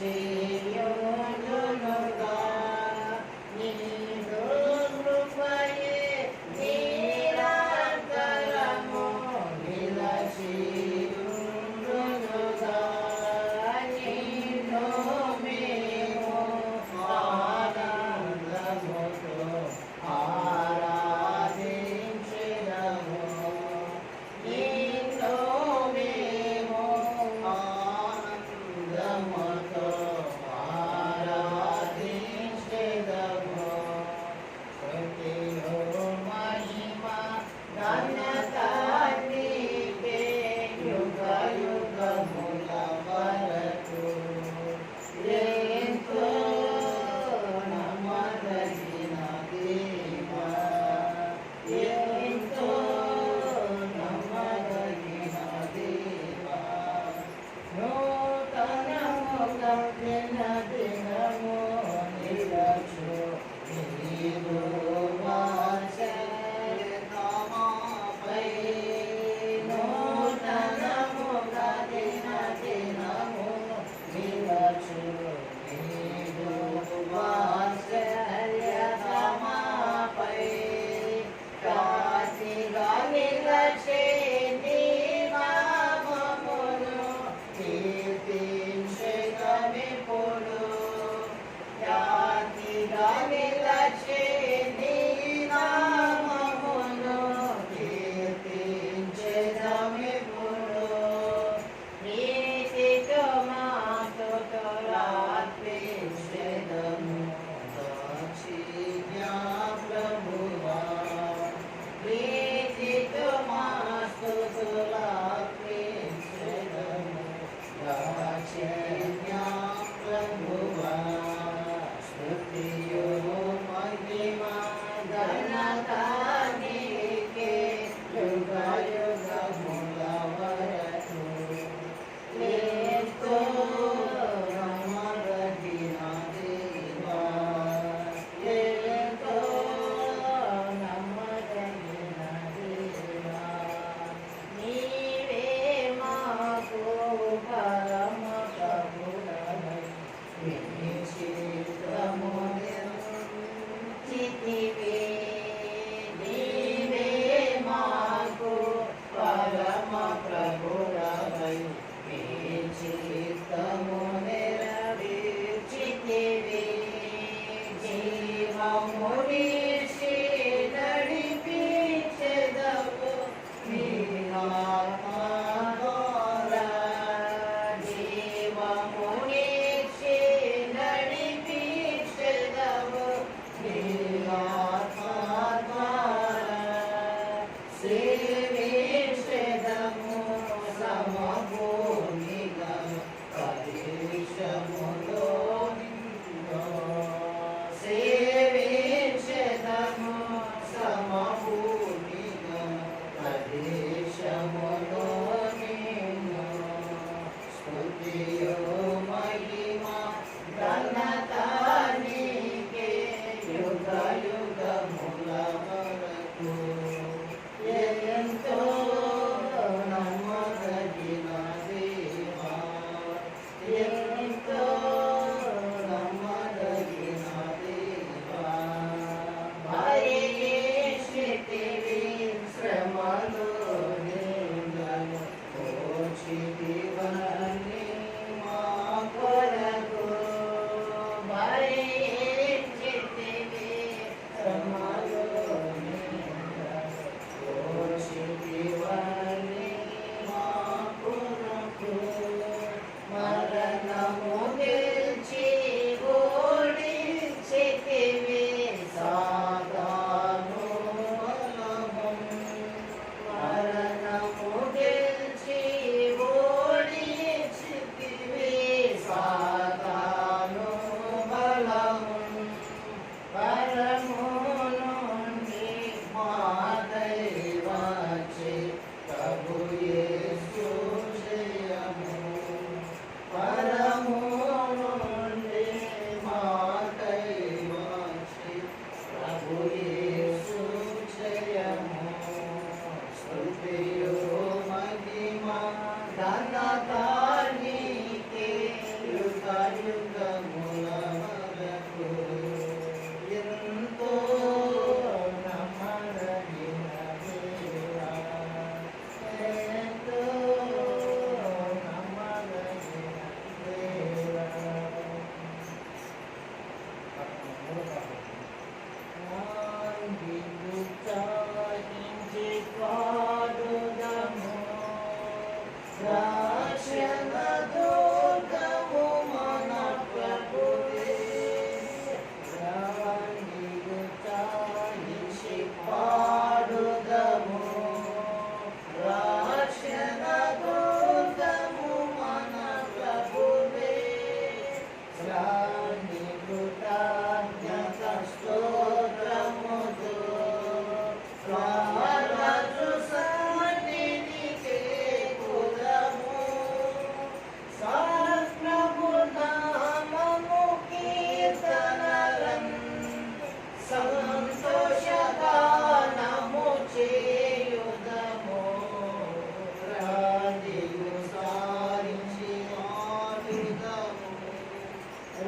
Sim. Se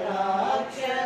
Raksha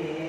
eh,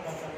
por.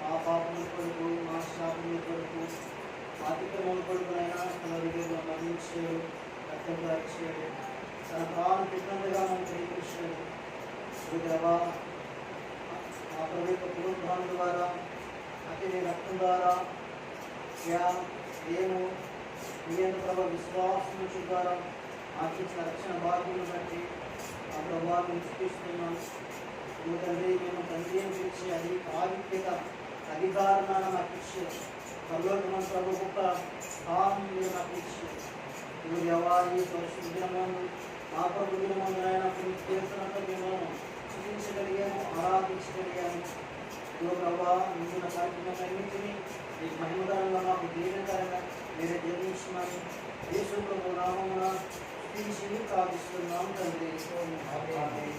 మా పాపముల కొరకు మా శాపముల కొరకు అతిక్రమం కొడుకునైనా తన హృదయంలో మరణించాడు రక్తం దాచాడు తన ప్రాణం పెట్టినందుగా మనం ప్రేమించాడు దేవా ఆ ప్రభు యొక్క పునరుద్ధానం ద్వారా అతి నీ రక్తం ద్వారా యా మేము మీ యొక్క ప్రభు విశ్వాసం ద్వారా మాకు రక్షణ భాగ్యం బట్టి ఆ ప్రభావం సృష్టిస్తున్నాం నువ్వు తండ్రి మేము తండ్రి అని పిలిచి అది ఆధిక్యత అధికారాన్ని మాకు ఇచ్చారు పరలోకం ప్రభు గొప్ప స్థానం మీరు నాకు ఇచ్చారు నువ్వు ఎవరి పరిశుద్ధమందు మా ప్రభు దినమందునైనా కొన్ని తీర్చినట్టు మేము చూపించగలిగాము ఆరాధించగలిగాము. ఇదో ప్రభా మిగిలిన కార్యక్రమాలన్నింటినీ మీకు మహిమకరంగా మాకు దీనకరంగా మీరే జీవించమని యేసు ప్రభు నామమున తీసి ప్రార్థిస్తున్నాం తండ్రి. ఆమేన్.